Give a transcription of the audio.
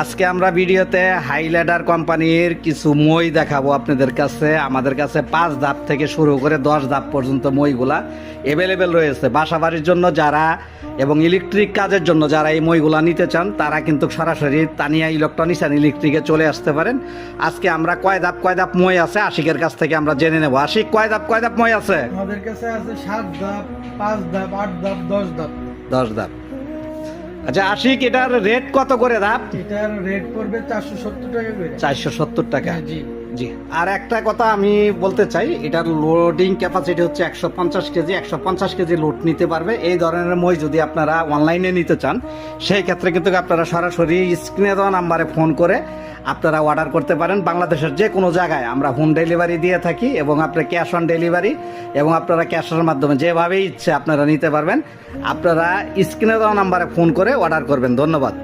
আজকে আমরা ভিডিওতে হাইলাইডার কোম্পানির কিছু মই দেখাবো আপনাদের কাছে। আমাদের কাছে পাঁচ ধাপ থেকে শুরু করে দশ ধাপ পর্যন্ত মইগুলা অ্যাভেলেবেল রয়েছে। বাসাবাড়ির জন্য যারা এবং ইলেকট্রিক কাজের জন্য যারা এই মইগুলা নিতে চান তারা কিন্তু সরাসরি তানিয়া ইলেকট্রনিক্স অ্যান্ড ইলেকট্রিকে চলে আসতে পারেন। আজকে আমরা কয় ধাপ কয় ধাপ মই আছে? আশিকের কাছ থেকে আমরা জেনে নেব। আশিক কয় ধাপ কয় ধাপ মই আছে? আমাদের কাছে আছে সাত ধাপ পাঁচ ধাপ আট ধাপ দশ ধাপ। দশ ধাপ। আচ্ছা আশিক এটার রেট কত করে দাম এটার রেট পড়বে চারশো সত্তর টাকা করে। চারশো সত্তর টাকা। জি। জি। আর একটা কথা আমি বলতে চাই, এটার লোডিং ক্যাপাসিটি হচ্ছে একশো পঞ্চাশ কেজি, একশো পঞ্চাশ কেজি লোড নিতে পারবে। এই ধরনের মই যদি আপনারা অনলাইনে নিতে চান, সেই ক্ষেত্রে কিন্তু আপনারা সরাসরি স্ক্রিনে দেওয়া নাম্বারে ফোন করে আপনারা অর্ডার করতে পারেন। বাংলাদেশের যে কোনো জায়গায় আমরা হোম ডেলিভারি দিয়ে থাকি এবং আপনার ক্যাশ অন ডেলিভারি এবং আপনারা ক্যাশের মাধ্যমে যেভাবেই ইচ্ছে আপনারা নিতে পারবেন, আপনারা স্ক্রিনে দেওয়া নাম্বারে ফোন করে অর্ডার করবেন। ধন্যবাদ।